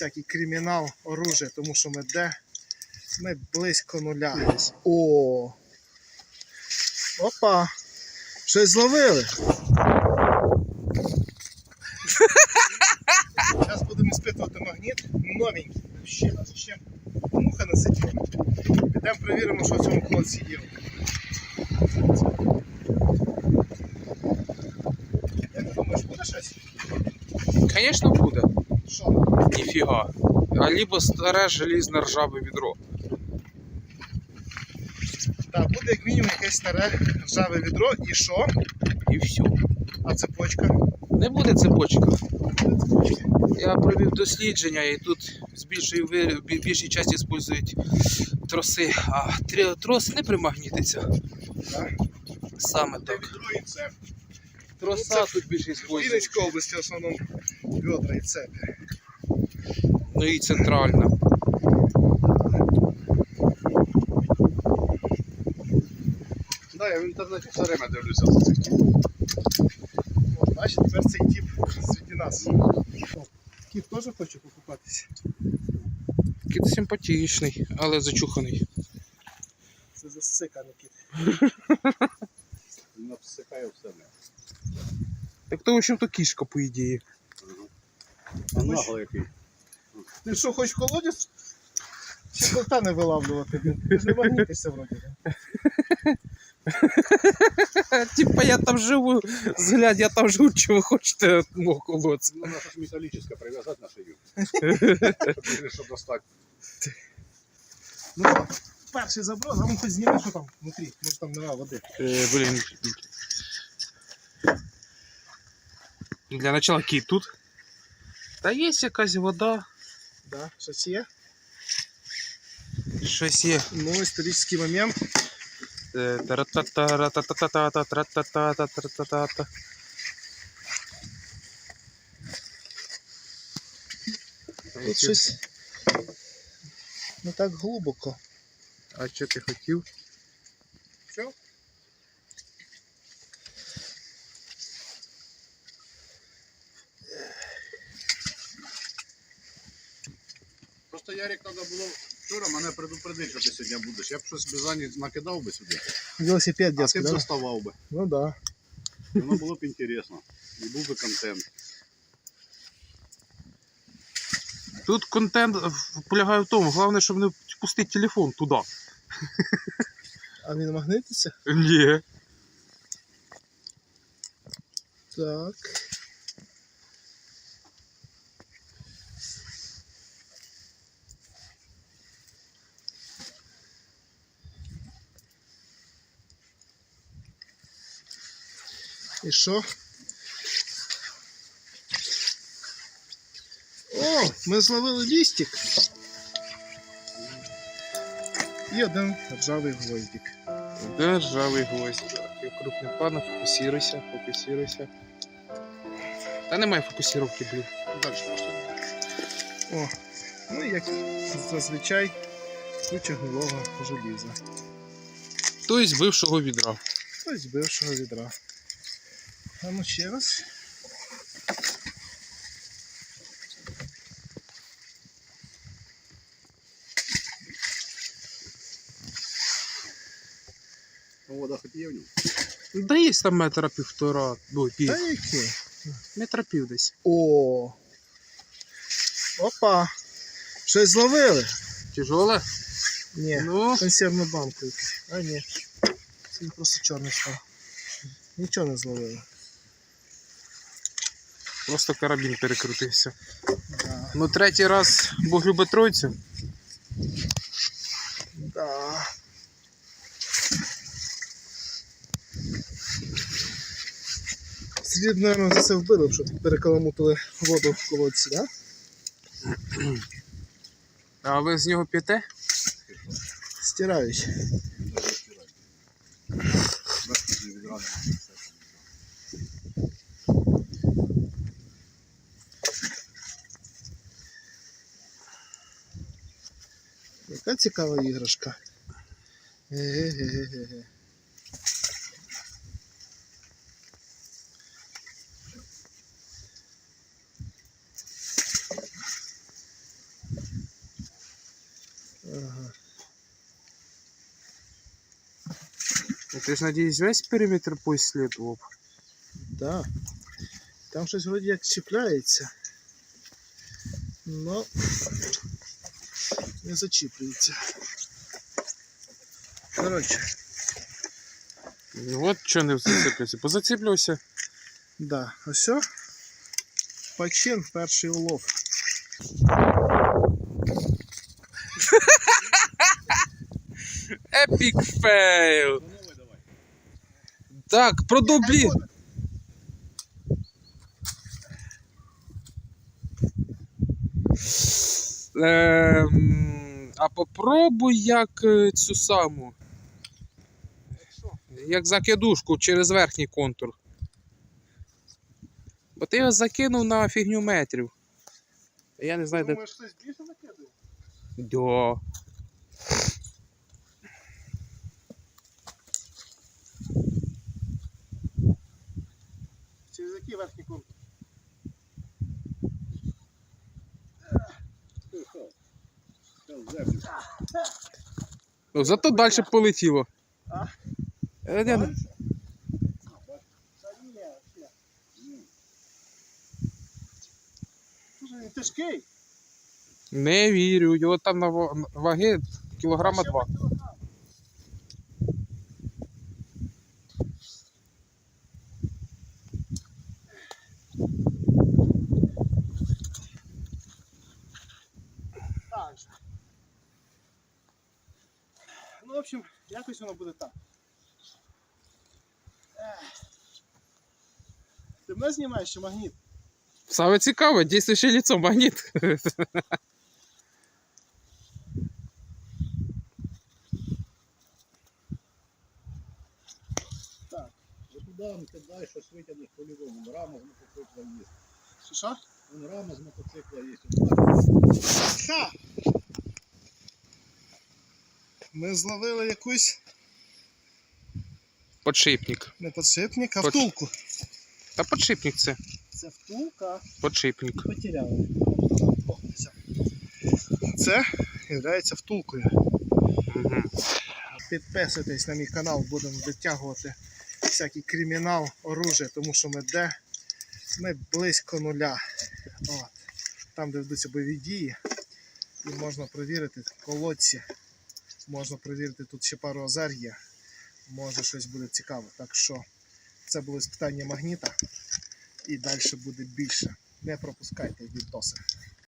всякий кримінал, оружие, тому що ми де? Ми близько нуля. О! Опа! Щось зловили. Зараз будемо спитувати магніт. Новенький. Ще раз, ще муха не сиділа. Підемо перевіримо, що в цьому колодці є. Як ти думаєш, буде щось? Звісно, буде. Ніфіга. А либо старе желізне ржаве відро. Так, буде як мінімум якесь старе ржаве відро і що? І все. А цепочка? Не буде цепочка. Я провів дослідження і тут з більшої більшій часті використовують троси, а трос не примагнітиться. Так. Саме так. Троса тут більше В використовують. Вінницькій області в основному відра і цепи. Ну і центральна. Да, я в інтернеті все время дивлюся за цих. От, бачиш, тепер цей тип серед нас. Кіт теж хоче покупатися. Кіт симпатичний, але зачуханий. Це засиканий кіт. Він обсикає все. Так то, в общем-то, кішка, по ідеї. А нагло який. Ти що, хочеш колодязь? Чи кота не вилавлювати? Ти ж не магнітишся вроді. да? Типа я там живу, зглядь, я там живу, чи ви хочете мого колодця. Ну, наша ж металлическая прив'язати на шию. Щоб- достати. Ну перший заброс, а ну хоч зніми, що там внутрі. Може там нема води. Е, блін. Для начала кіт тут. Та є якась вода. Да, щось є. Щось є. Ну, історичний момент. Э, Тут а щось не так глубоко. А что ты хотел? Все? Просто Ярик треба було вчора мене предупредити, що ти сьогодні будеш. Я б щось без Ані накидав би сюди, Велосипед а ти б да? доставав би. Ну да. Воно було б інтересно. І був би контент. Тут контент в- полягає в тому, головне, щоб не пустити телефон туди. А він магнититься? Ні. Так. І що? О, ми зловили лістик. І один ржавий гвоздик. Державий гвоздь. Так, крупний план, фокусируйся, фокусируйся. Та немає фокусировки, блін. Далі просто. О, ну як зазвичай куча гнилого желіза. Тобто бившого відра. Ось бившого відра. А ну ще раз. Ну, вода хоч є в ньому. Да є там метра півтора, ой, пів. Та які? Метра пів десь. О. Опа. Щось зловили? Тяжоле? Ні. Ну, Консервну банку. А ні. Це просто чорний став. Нічого не зловили. Просто карабін перекрутився. Да. Ну, третій раз Бог любить тройцю. Да. Слід, мабуть, за це вбили, щоб перекаламутили воду в колодці, да? А ви з нього п'єте? Стирають. Без Яка цікава іграшка. Ге-ге-ге-ге. Ага. Ти ж надіюсь, весь периметр поіслідував. Да. Там щось вроді як чіпляється. Но не зачіплюється. Коротше, От що не зацеплювався. Позаціплювався. да, ось. Почин перший улов. Епік фейл. Так, про Ем, а попробуй як е, цю саму. Як закидушку через верхній контур. Бо ти його закинув на фігню метрів. Я не знаю, де. Думаєш, хтось більше закидує? Да. Через який верхній контур? Ну, зато далі полетіло. А? Е. Слушай, він тяжкий. Не вірю, його там на ва- ваги кілограма два. Же. Ну, в общем, якось воно буде так. Ти мене знімаєш чи магніт? Саме цікаве, дійствуюче ліцо магніт. Так, от туди кидай, щось витягнеш по-любому. Рама з мотоцикла є. Що? Рама з мотоцикла є. Ми зловили якусь Подшипник. не подшипник, а Под- втулку. Та подшипник це. Це втулка. Подшипник. Потеряли. Це є втулкою. Підписуйтесь на мій канал, будемо витягувати всякий кримінал, оружие, тому що ми де? Ми близько нуля. От. Там, де ведуться бойові дії, і можна перевірити колодці, можна перевірити, тут ще пару озер є, може щось буде цікаве. Так що це було спитання магніта, і далі буде більше. Не пропускайте відоси.